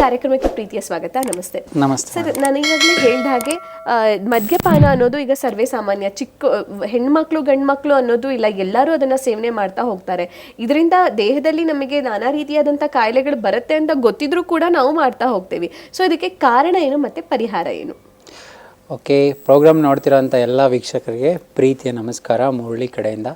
ಕಾರ್ಯಕ್ರಮಕ್ಕೆ ಪ್ರೀತಿಯ ಸ್ವಾಗತ ನಮಸ್ತೆ. ನಮಸ್ತೆ. ಸರ್ ನಾನು ಈಗಾಗಲೇ ಹೇಳಿದ ಹಾಗೆ ಮದ್ಯಪಾನ ಅನ್ನೋದು ಈಗ ಸರ್ವೇ ಸಾಮಾನ್ಯ. ಚಿಕ್ಕ ಹೆಣ್ಮಕ್ಳು ಗಂಡ್ಮಕ್ಳು ಅನ್ನೋದು ಇಲ್ಲ ಎಲ್ಲರೂ ಅದನ್ನ ಸೇವನೆ ಮಾಡ್ತಾ ಹೋಗ್ತಾರೆ. ಇದರಿಂದ ದೇಹದಲ್ಲಿ ನಮಗೆ ನಾನಾ ರೀತಿಯಾದಂಥ ಕಾಯಿಲೆಗಳು ಬರುತ್ತೆ ಅಂತ ಗೊತ್ತಿದ್ರೂ ಕೂಡ ನಾವು ಮಾಡ್ತಾ ಹೋಗ್ತೇವೆ. ಸೊ ಇದಕ್ಕೆ ಕಾರಣ ಏನು ಮತ್ತೆ ಪರಿಹಾರ ಏನು? ಓಕೆ ಪ್ರೋಗ್ರಾಮ್ ನೋಡ್ತಿರೋಂಥ ಎಲ್ಲ ವೀಕ್ಷಕರಿಗೆ ಪ್ರೀತಿಯ ನಮಸ್ಕಾರ ಮುರಳಿ ಕಡೆಯಿಂದ.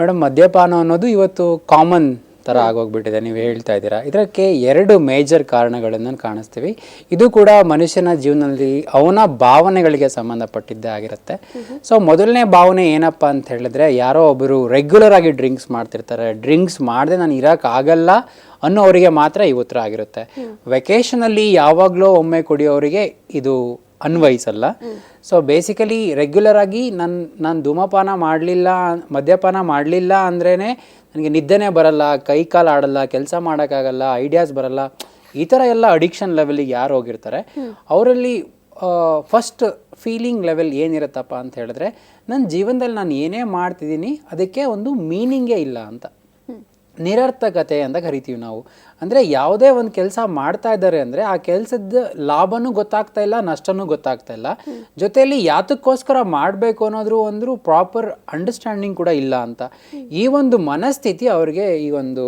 ಮೇಡಮ್ ಮದ್ಯಪಾನ ಅನ್ನೋದು ಇವತ್ತು ಕಾಮನ್ ಥರ ಆಗೋಗ್ಬಿಟ್ಟಿದೆ ನೀವು ಹೇಳ್ತಾ ಇದ್ದೀರಾ. ಇದಕ್ಕೆ ಎರಡು ಮೇಜರ್ ಕಾರಣಗಳನ್ನು ಕಾಣಿಸ್ತೀವಿ. ಇದು ಕೂಡ ಮನುಷ್ಯನ ಜೀವನದಲ್ಲಿ ಅವನ ಭಾವನೆಗಳಿಗೆ ಸಂಬಂಧಪಟ್ಟಿದ್ದೇ ಆಗಿರುತ್ತೆ. ಸೊ ಮೊದಲನೇ ಭಾವನೆ ಏನಪ್ಪ ಅಂತ ಹೇಳಿದ್ರೆ ಯಾರೋ ಒಬ್ಬರು ರೆಗ್ಯುಲರ್ ಆಗಿ ಡ್ರಿಂಕ್ಸ್ ಮಾಡ್ತಿರ್ತಾರೆ. ಡ್ರಿಂಕ್ಸ್ ಮಾಡದೆ ನಾನು ಇರೋಕ್ಕಾಗಲ್ಲ ಅನ್ನೋರಿಗೆ ಮಾತ್ರ ಈ ಉತ್ತರ ಆಗಿರುತ್ತೆ. ವೆಕೇಶನಲ್ಲಿ ಯಾವಾಗಲೂ ಒಮ್ಮೆ ಕುಡಿಯೋರಿಗೆ ಇದು ಅನ್ವಯಿಸಲ್ಲ. ಸೊ ಬೇಸಿಕಲಿ ರೆಗ್ಯುಲರ್ ಆಗಿ ನನ್ನ ನಾನು ಧೂಮಪಾನ ಮಾಡಲಿಲ್ಲ, ಮದ್ಯಪಾನ ಮಾಡಲಿಲ್ಲ ಅಂದ್ರೇ ನನಗೆ ನಿದ್ದೆನೇ ಬರಲ್ಲ, ಕೈ ಕಾಲು ಆಡಲ್ಲ, ಕೆಲಸ ಮಾಡೋಕ್ಕಾಗಲ್ಲ ಐಡಿಯಾಸ್ ಬರಲ್ಲ. ಈ ಥರ ಎಲ್ಲ ಅಡಿಕ್ಷನ್ ಲೆವೆಲಿಗೆ ಯಾರು ಹೋಗಿರ್ತಾರೆ? ಅವರಲ್ಲಿ ಫಸ್ಟ್ ಫೀಲಿಂಗ್ ಲೆವೆಲ್ ಏನಿರುತ್ತಪ್ಪ ಅಂತ ಹೇಳಿದ್ರೆ ನನ್ನ ಜೀವನದಲ್ಲಿ ನಾನು ಏನೇ ಮಾಡ್ತಿದ್ದೀನಿ, ಅದಕ್ಕೆ ಒಂದು ಮೀನಿಂಗೇ ಇಲ್ಲ ಅಂತ. ನಿರರ್ಥಕತೆ ಅಂತ ಕರಿತೀವಿ ನಾವು. ಅಂದರೆ ಯಾವುದೇ ಒಂದು ಕೆಲಸ ಮಾಡ್ತಾ ಇದ್ದಾರೆ ಅಂದರೆ ಆ ಕೆಲಸದ ಲಾಭನೂ ಗೊತ್ತಾಗ್ತಾ ಇಲ್ಲ ನಷ್ಟನೂ ಗೊತ್ತಾಗ್ತಾ ಇಲ್ಲ. ಜೊತೆಯಲ್ಲಿ ಯಾತಕ್ಕೋಸ್ಕರ ಮಾಡಬೇಕು ಅನ್ನೋದ್ರೂ ಒಂದು ಪ್ರಾಪರ್ ಅಂಡರ್ಸ್ಟ್ಯಾಂಡಿಂಗ್ ಕೂಡ ಇಲ್ಲ ಅಂತ. ಈ ಒಂದು ಮನಸ್ಥಿತಿ ಅವ್ರಿಗೆ ಈ ಒಂದು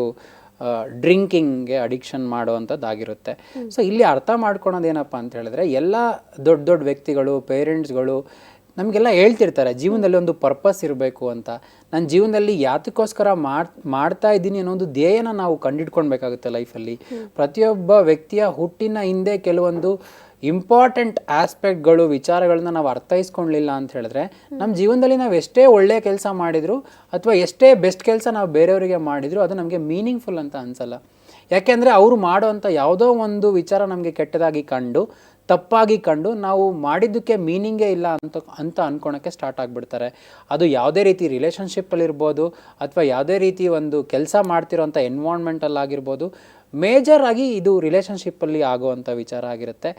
ಡ್ರಿಂಕಿಂಗ್ಗೆ ಅಡಿಕ್ಷನ್ ಮಾಡುವಂಥದ್ದಾಗಿರುತ್ತೆ. ಸೊ ಇಲ್ಲಿ ಅರ್ಥ ಮಾಡ್ಕೊಳೋದೇನಪ್ಪ ಅಂತ ಹೇಳಿದ್ರೆ ಎಲ್ಲ ದೊಡ್ಡ ದೊಡ್ಡ ವ್ಯಕ್ತಿಗಳು ಪೇರೆಂಟ್ಸ್ಗಳು ನಮಗೆಲ್ಲ ಹೇಳ್ತಿರ್ತಾರೆ, ಜೀವನದಲ್ಲಿ ಒಂದು ಪರ್ಪಸ್ ಇರಬೇಕು ಅಂತ. ನನ್ನ ಜೀವನದಲ್ಲಿ ಯಾತಕ್ಕೋಸ್ಕರ ಮಾಡ್, ಮಾಡ್ತಾ ಇದ್ದೀನಿ ಅನ್ನೋ ಒಂದು ಧ್ಯೇಯನ ನಾವು ಕಂಡಿಟ್ಕೊಳ್ಬೇಕಾಗುತ್ತೆ ಲೈಫಲ್ಲಿ. ಪ್ರತಿಯೊಬ್ಬ ವ್ಯಕ್ತಿಯ ಹುಟ್ಟಿನ ಹಿಂದೆ ಕೆಲವೊಂದು ಇಂಪಾರ್ಟೆಂಟ್ ಆಸ್ಪೆಕ್ಟ್ಗಳು ವಿಚಾರಗಳನ್ನ ನಾವು ಅರ್ಥೈಸ್ಕೊಳ್ಳಿಲ್ಲ ಅಂತ ಹೇಳಿದ್ರೆ ನಮ್ಮ ಜೀವನದಲ್ಲಿ ನಾವು ಎಷ್ಟೇ ಒಳ್ಳೆಯ ಕೆಲಸ ಮಾಡಿದ್ರು ಅಥವಾ ಎಷ್ಟೇ ಬೆಸ್ಟ್ ಕೆಲಸ ನಾವು ಬೇರೆಯವರಿಗೆ ಮಾಡಿದ್ರು, ಅದು ನಮಗೆ ಮೀನಿಂಗ್ಫುಲ್ ಅಂತ ಅನ್ಸಲ್ಲ. ಯಾಕೆಂದರೆ ಅವರು ಮಾಡೋವಂಥ ಯಾವುದೋ ಒಂದು ವಿಚಾರ ನಮಗೆ ಕೆಟ್ಟದಾಗಿ ಕಂಡು ತಪ್ಪಾಗಿ ಕಂಡು ನಾವು ಮಾಡಿದ್ದಕ್ಕೆ ಮೀನಿಂಗೇ ಇಲ್ಲ ಅಂತ ಅಂತ ಅಂದ್ಕೊಳಕ್ಕೆ ಸ್ಟಾರ್ಟ್ ಆಗಿಬಿಡ್ತಾರೆ. ಅದು ಯಾವುದೇ ರೀತಿ ರಿಲೇಷನ್ಶಿಪ್ಪಲ್ಲಿರ್ಬೋದು ಅಥವಾ ಯಾವುದೇ ರೀತಿ ಒಂದು ಕೆಲಸ ಮಾಡ್ತಿರೋಂಥ ಎನ್ವಾನ್ಮೆಂಟಲ್ಲಿ ಮೇಜರಾಗಿ ಮೇಜರ್ ಆಗಿ ಇದು ರಿಲೇಷನ್ಶಿಪ್ಪಲ್ಲಿ ಆಗುವಂಥ ವಿಚಾರ ಆಗಿರುತ್ತೆ.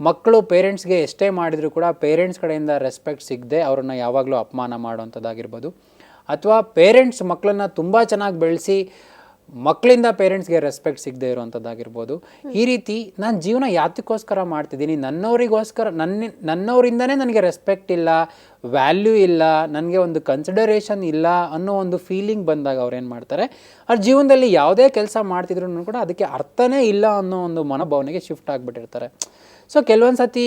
ಮಕ್ಕಳು ಪೇರೆಂಟ್ಸ್ಗೆ ಎಷ್ಟೇ ಮಾಡಿದರೂ ಕೂಡ ಪೇರೆಂಟ್ಸ್ ಕಡೆಯಿಂದ ರೆಸ್ಪೆಕ್ಟ್ ಸಿಗದೆ ಅವ್ರನ್ನ ಯಾವಾಗಲೂ ಅಪಮಾನ ಮಾಡುವಂಥದ್ದಾಗಿರ್ಬೋದು. ಅಥವಾ ಪೇರೆಂಟ್ಸ್ ಮಕ್ಕಳನ್ನ ತುಂಬ ಚೆನ್ನಾಗಿ ಬೆಳೆಸಿ ಮಕ್ಕಳಿಂದ ಪೇರೆಂಟ್ಸ್ಗೆ ರೆಸ್ಪೆಕ್ಟ್ ಸಿಗದೆ ಇರುವಂಥದ್ದಾಗಿರ್ಬೋದು. ಈ ರೀತಿ ನಾನು ಜೀವನ ಯಾತಕ್ಕೋಸ್ಕರ ಮಾಡ್ತಿದ್ದೀನಿ. ನನ್ನವರಿಗೋಸ್ಕರ ನನ್ನ ನನ್ನವರಿಂದನೇ ನನಗೆ ರೆಸ್ಪೆಕ್ಟ್ ಇಲ್ಲ ವ್ಯಾಲ್ಯೂ ಇಲ್ಲ ನನಗೆ ಒಂದು ಕನ್ಸಿಡರೇಷನ್ ಇಲ್ಲ ಅನ್ನೋ ಒಂದು ಫೀಲಿಂಗ್ ಬಂದಾಗ ಅವ್ರು ಏನು ಮಾಡ್ತಾರೆ? ಅವ್ರ ಜೀವನದಲ್ಲಿ ಯಾವುದೇ ಕೆಲಸ ಮಾಡ್ತಿದ್ರು ಕೂಡ ಅದಕ್ಕೆ ಅರ್ಥನೇ ಇಲ್ಲ ಅನ್ನೋ ಒಂದು ಮನೋಭಾವನೆಗೆ ಶಿಫ್ಟ್ ಆಗಿಬಿಟ್ಟಿರ್ತಾರೆ. ಸೊ ಕೆಲವೊಂದು ಸತಿ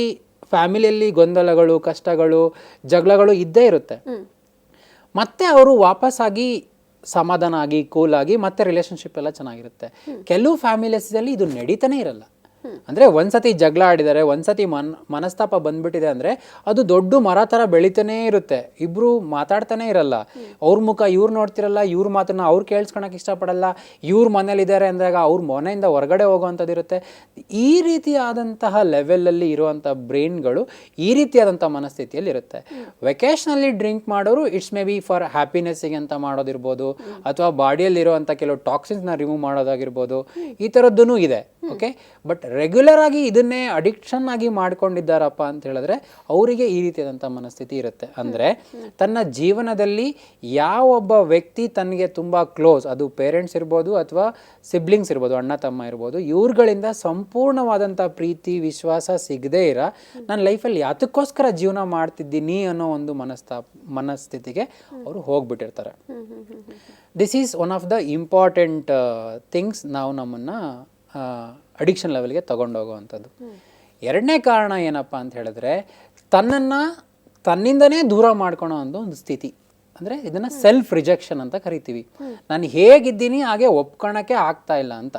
ಫ್ಯಾಮಿಲಿಯಲ್ಲಿ ಗೊಂದಲಗಳು ಕಷ್ಟಗಳು ಜಗಳಗಳು ಇದ್ದೇ ಇರುತ್ತೆ. ಮತ್ತೆ ಅವರು ವಾಪಸ್ಸಾಗಿ ಸಮಾಧಾನ ಆಗಿ ಕೂಲ್ ಆಗಿ ಮತ್ತೆ ರಿಲೇಶನ್ಶಿಪ್ ಎಲ್ಲ ಚೆನ್ನಾಗಿರುತ್ತೆ. ಕೆಲವು ಫ್ಯಾಮಿಲೀಸಲ್ಲಿ ಇದು ನಡೀತಾನೆ ಇರಲ್ಲ. ಅಂದ್ರೆ ಒಂದ್ಸತಿ ಜಗಳ ಆಡಿದ್ದಾರೆ ಒಂದ್ಸತಿ ಮನ್, ಮನಸ್ತಾಪ ಬಂದ್ಬಿಟ್ಟಿದೆ ಅಂದ್ರೆ ಅದು ದೊಡ್ಡ ಮರ ಥರ ಬೆಳಿತಾನೇ ಇರುತ್ತೆ. ಇಬ್ರು ಮಾತಾಡ್ತಾನೆ ಇರಲ್ಲ. ಅವ್ರ ಮುಖ ಇವ್ರು ನೋಡ್ತಿರಲ್ಲ, ಇವ್ರ ಮಾತನ್ನ ಅವ್ರು ಕೇಳಿಸ್ಕೊಳಕ್ ಇಷ್ಟಪಡಲ್ಲ. ಇವ್ರ ಮನೇಲಿದ್ದಾರೆ ಅಂದಾಗ ಅವ್ರ ಮನೆಯಿಂದ ಹೊರಗಡೆ ಹೋಗುವಂಥದ್ದು ಇರುತ್ತೆ. ಈ ರೀತಿಯಾದಂತಹ ಲೆವೆಲಲ್ಲಿ ಇರುವಂಥ ಬ್ರೈನ್ಗಳು ಈ ರೀತಿಯಾದಂಥ ಮನಸ್ಥಿತಿಯಲ್ಲಿ ಇರುತ್ತೆ. ವೆಕೇಶನಲ್ಲಿ ಡ್ರಿಂಕ್ ಮಾಡೋರು ಇಟ್ಸ್ ಮೇ ಬಿ ಫಾರ್ ಹ್ಯಾಪಿನೆಸ್ಸಿಗೆ ಅಂತ ಮಾಡೋದಿರ್ಬೋದು, ಅಥವಾ ಬಾಡಿಯಲ್ಲಿರುವಂಥ ಕೆಲವು ಟಾಕ್ಸಿನ್ಸ್ನ ರಿಮೂವ್ ಮಾಡೋದಾಗಿರ್ಬೋದು, ಈ ಥರದ್ದೂ ಇದೆ. ಓಕೆ ಬಟ್ ರೆಗ್ಯುಲರ್ ಆಗಿ ಇದನ್ನೇ ಅಡಿಕ್ಷನ್ ಆಗಿ ಮಾಡ್ಕೊಂಡಿದ್ದಾರಪ್ಪ ಅಂತ ಹೇಳಿದ್ರೆ ಅವರಿಗೆ ಈ ರೀತಿಯಾದಂಥ ಮನಸ್ಥಿತಿ ಇರುತ್ತೆ. ಅಂದರೆ ತನ್ನ ಜೀವನದಲ್ಲಿ ಯಾವೊಬ್ಬ ವ್ಯಕ್ತಿ ತನಗೆ ತುಂಬ ಕ್ಲೋಸ್ ಅದು ಪೇರೆಂಟ್ಸ್ ಇರ್ಬೋದು ಅಥವಾ ಸಿಬ್ಲಿಂಗ್ಸ್ ಇರ್ಬೋದು ಅಣ್ಣ ತಮ್ಮ ಇರ್ಬೋದು ಇವ್ರುಗಳಿಂದ ಸಂಪೂರ್ಣವಾದಂಥ ಪ್ರೀತಿ ವಿಶ್ವಾಸ ಸಿಗದೇ ಇರ ನನ್ನ ಲೈಫಲ್ಲಿ ಯಾತಕ್ಕೋಸ್ಕರ ಜೀವನ ಮಾಡ್ತಿದ್ದೀನಿ ಅನ್ನೋ ಒಂದು ಮನಸ್ತಾ ಮನಸ್ಥಿತಿಗೆ ಅವರು ಹೋಗ್ಬಿಟ್ಟಿರ್ತಾರೆ. This is one of the important things ನಾವು ನಮ್ಮನ್ನು ಅಡಿಕ್ಷನ್ ಲೆವೆಲ್ಗೆ ತಗೊಂಡೋಗುವಂಥದ್ದು ಎರಡನೇ ಕಾರಣ ಏನಪ್ಪ ಅಂತ ಹೇಳಿದ್ರೆ ತನ್ನನ್ನು ತನ್ನಿಂದನೇ ದೂರ ಮಾಡ್ಕೊಳೋ ಒಂದು ಒಂದು ಸ್ಥಿತಿ. ಅಂದರೆ ಇದನ್ನು ಸೆಲ್ಫ್ ರಿಜೆಕ್ಷನ್ ಅಂತ ಕರಿತೀವಿ. ನಾನು ಹೇಗಿದ್ದೀನಿ ಹಾಗೆ ಒಪ್ಕೊಳಕ್ಕೆ ಆಗ್ತಾ ಇಲ್ಲ ಅಂತ.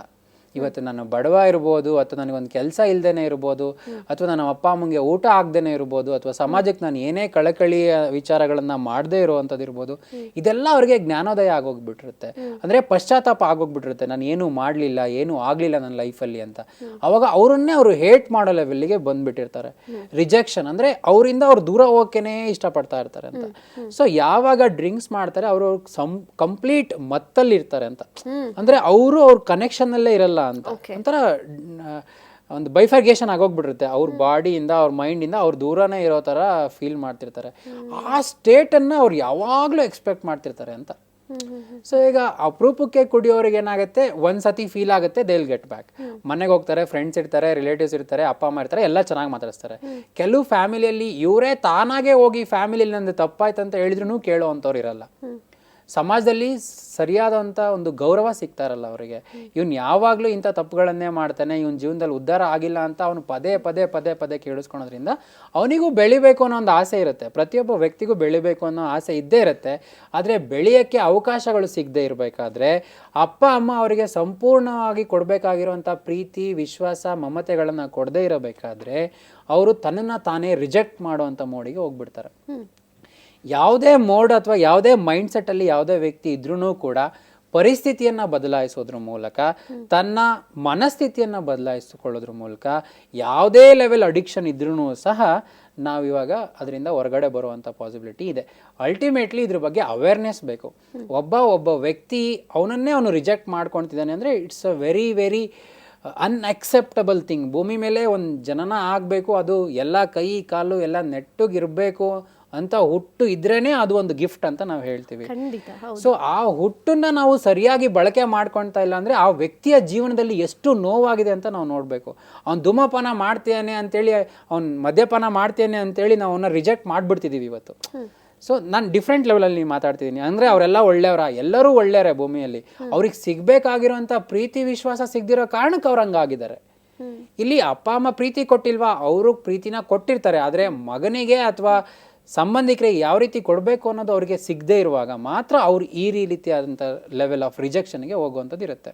ಇವತ್ತು ನಾನು ಬಡವ ಇರ್ಬೋದು, ಅಥವಾ ನನಗೊಂದು ಕೆಲಸ ಇಲ್ಲದೇ ಇರ್ಬೋದು, ಅಥವಾ ನನ್ನ ಅಪ್ಪ ಅಮ್ಮಂಗೆ ಊಟ ಆಗದೇ ಇರ್ಬೋದು, ಅಥವಾ ಸಮಾಜಕ್ಕೆ ನಾನು ಏನೇ ಕಳಕಳಿಯ ವಿಚಾರಗಳನ್ನು ಮಾಡದೇ ಇರುವಂಥದ್ದು ಇರ್ಬೋದು, ಇದೆಲ್ಲ ಅವ್ರಿಗೆ ಜ್ಞಾನೋದಯ ಆಗೋಗ್ಬಿಟ್ಟಿರುತ್ತೆ. ಅಂದರೆ ಪಶ್ಚಾತ್ತಾಪ ಆಗೋಗ್ಬಿಟ್ಟಿರುತ್ತೆ. ನಾನು ಏನೂ ಮಾಡಲಿಲ್ಲ, ಏನೂ ಆಗಲಿಲ್ಲ ನನ್ನ ಲೈಫಲ್ಲಿ ಅಂತ. ಅವಾಗ ಅವರನ್ನೇ ಅವರು ಹೇಟ್ ಮಾಡೋ ಲೆವೆಲ್ಗೆ ಬಂದುಬಿಟ್ಟಿರ್ತಾರೆ. ರಿಜೆಕ್ಷನ್ ಅಂದರೆ ಅವರಿಂದ ಅವ್ರು ದೂರ ಹೋಗೋಕ್ಕೇ ಇಷ್ಟಪಡ್ತಾ ಇರ್ತಾರೆ ಅಂತ. ಸೊ ಯಾವಾಗ ಡ್ರಿಂಕ್ಸ್ ಮಾಡ್ತಾರೆ, ಅವರು ಸಂ ಕಂಪ್ಲೀಟ್ ಮತ್ತಲ್ಲಿ ಇರ್ತಾರೆ ಅಂತ. ಅಂದ್ರೆ ಅವರು ಅವ್ರ ಕನೆಕ್ಷನ್ ಅಲ್ಲೇ ಅಂತ. ಒಂಥರ ಒಂದು ಬೈಫರ್ಗೇಷನ್ ಆಗೋಗ್ಬಿಟ್ಟಿರುತ್ತೆ. ಅವ್ರ ಬಾಡಿಯಿಂದ ಅವ್ರ ಮೈಂಡಿಂದ ಅವ್ರ ದೂರನೇ ಇರೋ ಥರ ಫೀಲ್ ಮಾಡ್ತಿರ್ತಾರೆ. ಆ ಸ್ಟೇಟನ್ನು ಅವ್ರು ಯಾವಾಗಲೂ ಎಕ್ಸ್ಪೆಕ್ಟ್ ಮಾಡ್ತಿರ್ತಾರೆ ಅಂತ. ಸೊ ಈಗ ಅಪರೂಪಕ್ಕೆ ಕುಡಿಯೋರಿಗೆ ಏನಾಗುತ್ತೆ? ಒಂದು ಸತಿ ಫೀಲ್ ಆಗುತ್ತೆ ದೇ ವಿಲ್ ಗೆಟ್ ಬ್ಯಾಕ್ ಮನೆಗೆ ಹೋಗ್ತಾರೆ ಫ್ರೆಂಡ್ಸ್ ಇರ್ತಾರೆ ರಿಲೇಟಿವ್ಸ್ ಇರ್ತಾರೆ ಅಪ್ಪ ಅಮ್ಮ ಇರ್ತಾರೆ ಎಲ್ಲ ಚೆನ್ನಾಗಿ ಮಾತಾಡಿಸ್ತಾರೆ. ಕೆಲವು ಫ್ಯಾಮಿಲಿಯಲ್ಲಿ ಇವರೇ ತಾನಾಗೆ ಹೋಗಿ ಫ್ಯಾಮಿಲಿಯಲ್ಲಿ ನಂದು ತಪ್ಪಾಯ್ತು ಅಂತ ಹೇಳಿದ್ರು ಕೇಳೋ ಅಂಥವ್ರು ಇರಲ್ಲ. ಸಮಾಜದಲ್ಲಿ ಸರಿಯಾದಂಥ ಒಂದು ಗೌರವ ಸಿಗ್ತಾ ಇರಲ್ಲ ಅವರಿಗೆ. ಇವ್ನು ಯಾವಾಗಲೂ ಇಂಥ ತಪ್ಪುಗಳನ್ನೇ ಮಾಡ್ತಾನೆ, ಇವನ್ ಜೀವನದಲ್ಲಿ ಉದ್ಧಾರ ಆಗಿಲ್ಲ ಅಂತ ಅವನು ಪದೇ ಪದೇ ಪದೇ ಪದೇ ಕೇಳಿಸ್ಕೊಳೋದ್ರಿಂದ ಅವನಿಗೂ ಬೆಳಿಬೇಕು ಅನ್ನೋ ಒಂದು ಆಸೆ ಇರುತ್ತೆ. ಪ್ರತಿಯೊಬ್ಬ ವ್ಯಕ್ತಿಗೂ ಬೆಳಿಬೇಕು ಅನ್ನೋ ಆಸೆ ಇದ್ದೇ ಇರುತ್ತೆ. ಆದರೆ ಬೆಳೆಯೋಕ್ಕೆ ಅವಕಾಶಗಳು ಸಿಗದೆ ಇರಬೇಕಾದ್ರೆ ಅಪ್ಪ, ಅಮ್ಮ ಅವರಿಗೆ ಸಂಪೂರ್ಣವಾಗಿ ಕೊಡಬೇಕಾಗಿರುವಂಥ ಪ್ರೀತಿ, ವಿಶ್ವಾಸ, ಮಮತೆಗಳನ್ನು ಕೊಡದೇ ಇರಬೇಕಾದ್ರೆ ಅವರು ತನ್ನನ್ನು ತಾನೇ ರಿಜೆಕ್ಟ್ ಮಾಡುವಂಥ ಮೋಡಿಗೆ ಹೋಗ್ಬಿಡ್ತಾರೆ. ಯಾವುದೇ ಮೋಡ್ ಅಥವಾ ಯಾವುದೇ ಮೈಂಡ್ ಸೆಟ್ಟಲ್ಲಿ ಯಾವುದೇ ವ್ಯಕ್ತಿ ಇದ್ರೂ ಕೂಡ ಪರಿಸ್ಥಿತಿಯನ್ನು ಬದಲಾಯಿಸೋದ್ರ ಮೂಲಕ ತನ್ನ ಮನಸ್ಥಿತಿಯನ್ನು ಬದಲಾಯಿಸಿಕೊಳ್ಳೋದ್ರ ಮೂಲಕ ಯಾವುದೇ ಲೆವೆಲ್ ಅಡಿಕ್ಷನ್ ಇದ್ರೂ ಸಹ ನಾವಿವಾಗ ಅದರಿಂದ ಹೊರಗಡೆ ಬರುವಂಥ ಪಾಸಿಬಿಲಿಟಿ ಇದೆ. ಅಲ್ಟಿಮೇಟ್ಲಿ ಇದ್ರ ಬಗ್ಗೆ ಅವೇರ್ನೆಸ್ ಬೇಕು. ಒಬ್ಬ ಒಬ್ಬ ವ್ಯಕ್ತಿ ಅವನನ್ನೇ ಅವನು ರಿಜೆಕ್ಟ್ ಮಾಡ್ಕೊಳ್ತಿದ್ದಾನೆ ಅಂದರೆ it's a very very unacceptable thing ಭೂಮಿ ಮೇಲೆ ಒಂದು ಜನನ ಆಗಬೇಕು ಅದು ಎಲ್ಲ ಕೈ ಕಾಲು ಎಲ್ಲ ನೆಟ್ಟಗಿರಬೇಕು ಅಂತ ಹುಟ್ಟು ಇದ್ರೇನೆ ಅದು ಒಂದು ಗಿಫ್ಟ್ ಅಂತ ನಾವು ಹೇಳ್ತೀವಿ. ಸೊ ಆ ಹುಟ್ಟನ್ನ ನಾವು ಸರಿಯಾಗಿ ಬಳಕೆ ಮಾಡ್ಕೊಳ್ತಾ ಇಲ್ಲ ಅಂದ್ರೆ ಆ ವ್ಯಕ್ತಿಯ ಜೀವನದಲ್ಲಿ ಎಷ್ಟು ನೋವಾಗಿದೆ ಅಂತ ನಾವು ನೋಡಬೇಕು. ಅವ್ನು ಧೂಮಪಾನ ಮಾಡ್ತೇನೆ ಅಂತೇಳಿ ಅವ್ನು ಮದ್ಯಪಾನ ಮಾಡ್ತೇನೆ ಅಂತೇಳಿ ನಾವು ಅವನ್ನ ರಿಜೆಕ್ಟ್ ಮಾಡ್ಬಿಡ್ತಿದೀವಿ ಇವತ್ತು. ಸೊ ನಾನು ಡಿಫ್ರೆಂಟ್ ಲೆವೆಲಲ್ಲಿ ಮಾತಾಡ್ತಿದ್ದೀನಿ ಅಂದರೆ ಅವರೆಲ್ಲ ಒಳ್ಳೆಯವರ ಎಲ್ಲರೂ ಒಳ್ಳೆಯವರೇ ಭೂಮಿಯಲ್ಲಿ. ಅವ್ರಿಗೆ ಸಿಗ್ಬೇಕಾಗಿರೋಂಥ ಪ್ರೀತಿ ವಿಶ್ವಾಸ ಸಿಗದಿರೋ ಕಾರಣಕ್ಕೆ ಅವ್ರು ಹಂಗಾಗಿದ್ದಾರೆ. ಇಲ್ಲಿ ಅಪ್ಪ ಅಮ್ಮ ಪ್ರೀತಿ ಕೊಟ್ಟಿಲ್ವಾ? ಅವರು ಪ್ರೀತಿನ ಕೊಟ್ಟಿರ್ತಾರೆ. ಆದರೆ ಮಗನಿಗೆ ಅಥವಾ ಸಂಬಂಧಿಕರಿಗೆ ಯಾವ ರೀತಿ ಕೊಡಬೇಕು ಅನ್ನೋದು ಅವರಿಗೆ ಸಿಗದೆ ಇರುವಾಗ ಮಾತ್ರ ಅವ್ರು ಈ ರೀತಿಯಾದಂಥ ಲೆವೆಲ್ ಆಫ್ ರಿಜೆಕ್ಷನ್ಗೆ ಹೋಗುವಂಥದ್ದು ಇರುತ್ತೆ.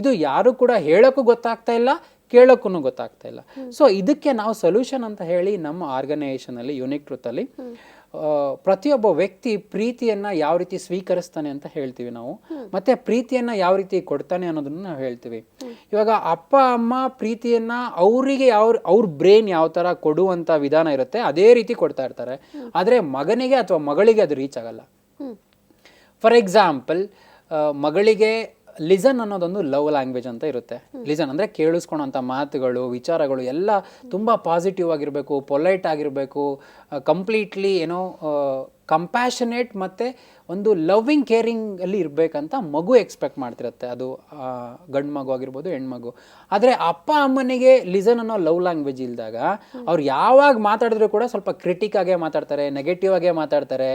ಇದು ಯಾರು ಕೂಡ ಹೇಳೋಕ್ಕೂ ಗೊತ್ತಾಗ್ತಾ ಇಲ್ಲ ಕೇಳೋಕ್ಕೂ ಗೊತ್ತಾಗ್ತಾ ಇಲ್ಲ. ಸೊ ಇದಕ್ಕೆ ನಾವು ಸೊಲ್ಯೂಷನ್ ಅಂತ ಹೇಳಿ ನಮ್ಮ ಆರ್ಗನೈಸೇಷನಲ್ಲಿ ಯುನಿಕ್ ಟ್ರೂತಲ್ಲಿ ಪ್ರತಿಯೊಬ್ಬ ವ್ಯಕ್ತಿ ಪ್ರೀತಿಯನ್ನ ಯಾವ ರೀತಿ ಸ್ವೀಕರಿಸ್ತಾನೆ ಅಂತ ಹೇಳ್ತೀವಿ ನಾವು. ಮತ್ತೆ ಪ್ರೀತಿಯನ್ನ ಯಾವ ರೀತಿ ಕೊಡ್ತಾನೆ ಅನ್ನೋದನ್ನು ನಾವು ಹೇಳ್ತೀವಿ. ಇವಾಗ ಅಪ್ಪ ಅಮ್ಮ ಪ್ರೀತಿಯನ್ನ ಅವರಿಗೆ ಯಾವ ಅವ್ರ ಬ್ರೈನ್ ಯಾವ ತರ ಕೊಡುವಂತ ವಿಧಾನ ಇರುತ್ತೆ ಅದೇ ರೀತಿ ಕೊಡ್ತಾ ಇರ್ತಾರೆ. ಆದರೆ ಮಗನಿಗೆ ಅಥವಾ ಮಗಳಿಗೆ ಅದು ರೀಚ್ ಆಗಲ್ಲ. ಫಾರ್ ಎಕ್ಸಾಂಪಲ್ ಮಗಳಿಗೆ ಲಿಸನ್ ಅನ್ನೋದೊಂದು ಲವ್ ಲ್ಯಾಂಗ್ವೇಜ್ ಅಂತ ಇರುತ್ತೆ. ಲಿಸನ್ ಅಂದರೆ ಕೇಳಿಸ್ಕೊಳೋಂಥ ಮಾತುಗಳು ವಿಚಾರಗಳು ಎಲ್ಲ ತುಂಬ ಪಾಸಿಟಿವ್ ಆಗಿರಬೇಕು ಪೊಲೈಟ್ ಆಗಿರಬೇಕು ಕಂಪ್ಲೀಟ್ಲಿ ಏನೋ ಕಂಪ್ಯಾಷನೇಟ್ ಮತ್ತು ಒಂದು ಲವ್ವಿಂಗ್ ಕೇರಿಂಗ್ ಅಲ್ಲಿ ಇರಬೇಕಂತ ಮಗು ಎಕ್ಸ್ಪೆಕ್ಟ್ ಮಾಡ್ತಿರುತ್ತೆ. ಅದು ಗಂಡು ಮಗು ಆಗಿರ್ಬೋದು ಹೆಣ್ಮಗು ಆದರೆ ಅಪ್ಪ ಅಮ್ಮನಿಗೆ ಲಿಸನ್ ಅನ್ನೋ ಲವ್ ಲ್ಯಾಂಗ್ವೇಜ್ ಇಲ್ದಾಗ ಅವ್ರು ಯಾವಾಗ ಮಾತಾಡಿದ್ರು ಕೂಡ ಸ್ವಲ್ಪ ಕ್ರಿಟಿಕ್ ಆಗೇ ಮಾತಾಡ್ತಾರೆ ನೆಗೆಟಿವ್ ಆಗೇ ಮಾತಾಡ್ತಾರೆ.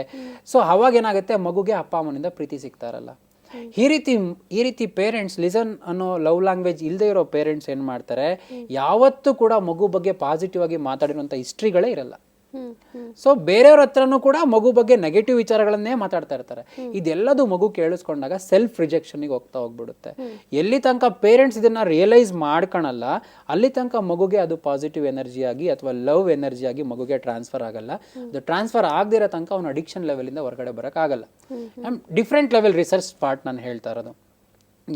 ಸೊ ಅವಾಗ ಏನಾಗುತ್ತೆ? ಮಗುಗೆ ಅಪ್ಪ ಅಮ್ಮನಿಂದ ಪ್ರೀತಿ ಸಿಗ್ತಾ ಇರಲ್ಲ. ಈ ರೀತಿ ಈ ರೀತಿ ಪೇರೆಂಟ್ಸ್ ಲಿಸನ್ ಅನ್ನೋ ಲವ್ ಲ್ಯಾಂಗ್ವೇಜ್ ಇಲ್ಲದೆ ಇರೋ ಪೇರೆಂಟ್ಸ್ ಏನು ಮಾಡ್ತಾರೆ? ಯಾವತ್ತೂ ಕೂಡ ಮಗು ಬಗ್ಗೆ ಪಾಸಿಟಿವ್ ಆಗಿ ಮಾತಾಡಿರುವಂಥ ಹಿಸ್ಟ್ರಿಗಳೇ ಇರಲ್ಲ. ಸೊ ಬೇರೆಯವ್ರ ಹತ್ರನೂ ಕೂಡ ಮಗು ಬಗ್ಗೆ ನೆಗೆಟಿವ್ ವಿಚಾರಗಳನ್ನೇ ಮಾತಾಡ್ತಾ ಇರ್ತಾರೆ. ಇದೆಲ್ಲದು ಮಗು ಕೇಳಿಸ್ಕೊಂಡಾಗ ಸೆಲ್ಫ್ ರಿಜೆಕ್ಷನ್ಗೆ ಹೋಗ್ತಾ ಹೋಗ್ಬಿಡುತ್ತೆ. ಎಲ್ಲಿ ತನಕ ಪೇರೆಂಟ್ಸ್ ಇದನ್ನ ರಿಯಲೈಸ್ ಮಾಡ್ಕೊಳಲ್ಲ ಅಲ್ಲಿ ತನಕ ಮಗುಗೆ ಅದು ಪಾಸಿಟಿವ್ ಎನರ್ಜಿ ಆಗಿ ಅಥವಾ ಲವ್ ಎನರ್ಜಿ ಆಗಿ ಮಗುಗೆ ಟ್ರಾನ್ಸ್ಫರ್ ಆಗಲ್ಲ. ಅದು ಟ್ರಾನ್ಸ್ಫರ್ ಆಗದಿರೋ ತನಕ ಅವ್ನು ಅಡಿಕ್ಷನ್ ಲೆವೆಲಿಂದ ಹೊರಗಡೆ ಬರೋಕ್ಕಾಗಲ್ಲ. ಡಿಫ್ರೆಂಟ್ ಲೆವೆಲ್ ರಿಸರ್ಚ್ ಪಾರ್ಟ್ ನಾನು ಹೇಳ್ತಾ ಇರೋದು.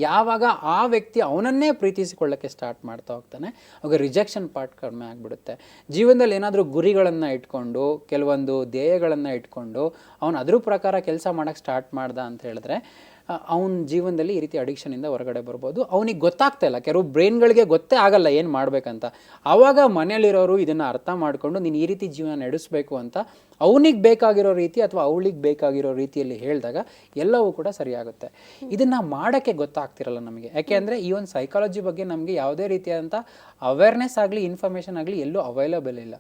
ಯಾವಾಗ ಆ ವ್ಯಕ್ತಿ ಅವನನ್ನೇ ಪ್ರೀತಿಸಿಕೊಳ್ಳೋಕ್ಕೆ ಸ್ಟಾರ್ಟ್ ಮಾಡ್ತಾ ಹೋಗ್ತಾನೆ, ಅವಾಗ ರಿಜೆಕ್ಷನ್ ಪಾರ್ಟ್ ಕಡಿಮೆ ಆಗಿಬಿಡುತ್ತೆ. ಜೀವನದಲ್ಲಿ ಏನಾದರೂ ಗುರಿಗಳನ್ನು ಇಟ್ಕೊಂಡು, ಕೆಲವೊಂದು ಧ್ಯೇಯಗಳನ್ನು ಇಟ್ಕೊಂಡು, ಅವನು ಅದ್ರ ಪ್ರಕಾರ ಕೆಲಸ ಮಾಡೋಕ್ಕೆ ಸ್ಟಾರ್ಟ್ ಮಾಡ್ದ ಅಂತ ಹೇಳಿದ್ರೆ ಅವನ ಜೀವನದಲ್ಲಿ ಈ ರೀತಿ ಅಡಿಕ್ಷನಿಂದ ಹೊರಗಡೆ ಬರ್ಬೋದು. ಅವನಿಗೆ ಗೊತ್ತಾಗ್ತಾ ಇಲ್ಲ. ಕೆಲವು ಬ್ರೈನ್ಗಳಿಗೆ ಗೊತ್ತೇ ಆಗಲ್ಲ ಏನು ಮಾಡಬೇಕಂತ. ಆವಾಗ ಮನೆಯಲ್ಲಿರೋರು ಇದನ್ನು ಅರ್ಥ ಮಾಡಿಕೊಂಡು ನೀನು ಈ ರೀತಿ ಜೀವನ ನಡೆಸಬೇಕು ಅಂತ ಅವನಿಗೆ ಬೇಕಾಗಿರೋ ರೀತಿ ಅಥವಾ ಅವಳಿಗೆ ಬೇಕಾಗಿರೋ ರೀತಿಯಲ್ಲಿ ಹೇಳಿದಾಗ ಎಲ್ಲವೂ ಕೂಡ ಸರಿಯಾಗುತ್ತೆ. ಇದನ್ನು ಮಾಡೋಕ್ಕೆ ಗೊತ್ತಾಗ್ತಿರಲ್ಲ ನಮಗೆ. ಯಾಕೆ ಅಂದರೆ ಈ ಒಂದು ಸೈಕಾಲಜಿ ಬಗ್ಗೆ ನಮಗೆ ಯಾವುದೇ ರೀತಿಯಾದಂಥ ಅವೇರ್ನೆಸ್ ಆಗಲಿ ಇನ್ಫಾರ್ಮೇಷನ್ ಆಗಲಿ ಎಲ್ಲೂ ಅವೈಲಬಲ್ ಇಲ್ಲ.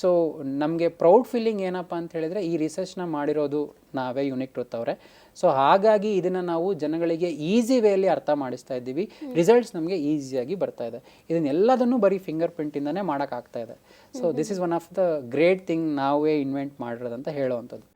ಸೊ ನಮಗೆ ಪ್ರೌಡ್ ಫೀಲಿಂಗ್ ಏನಪ್ಪ ಅಂತ ಹೇಳಿದ್ರೆ ಈ ರಿಸರ್ಚ್ನ ಮಾಡಿರೋದು ನಾವೇ ಯುನಿಕ್ ಟ್ರೂತ್ ಅವರೇ. ಸೊ ಹಾಗಾಗಿ ಇದನ್ನು ನಾವು ಜನಗಳಿಗೆ ಈಸಿ ವೇಯಲ್ಲಿ ಅರ್ಥ ಮಾಡಿಸ್ತಾ ಇದ್ದೀವಿ. ರಿಸಲ್ಟ್ಸ್ ನಮಗೆ ಈಸಿಯಾಗಿ ಬರ್ತಾ ಇದೆ. ಇದನ್ನೆಲ್ಲದನ್ನು ಬರೀ ಫಿಂಗರ್ ಪ್ರಿಂಟಿಂದನೇ ಮಾಡೋಕ್ಕಾಗ್ತಾ ಇದೆ. So this is one of the great thing ನಾವೇ ಇನ್ವೆಂಟ್ ಮಾಡಿರೋದಂತ ಹೇಳೋವಂಥದ್ದು.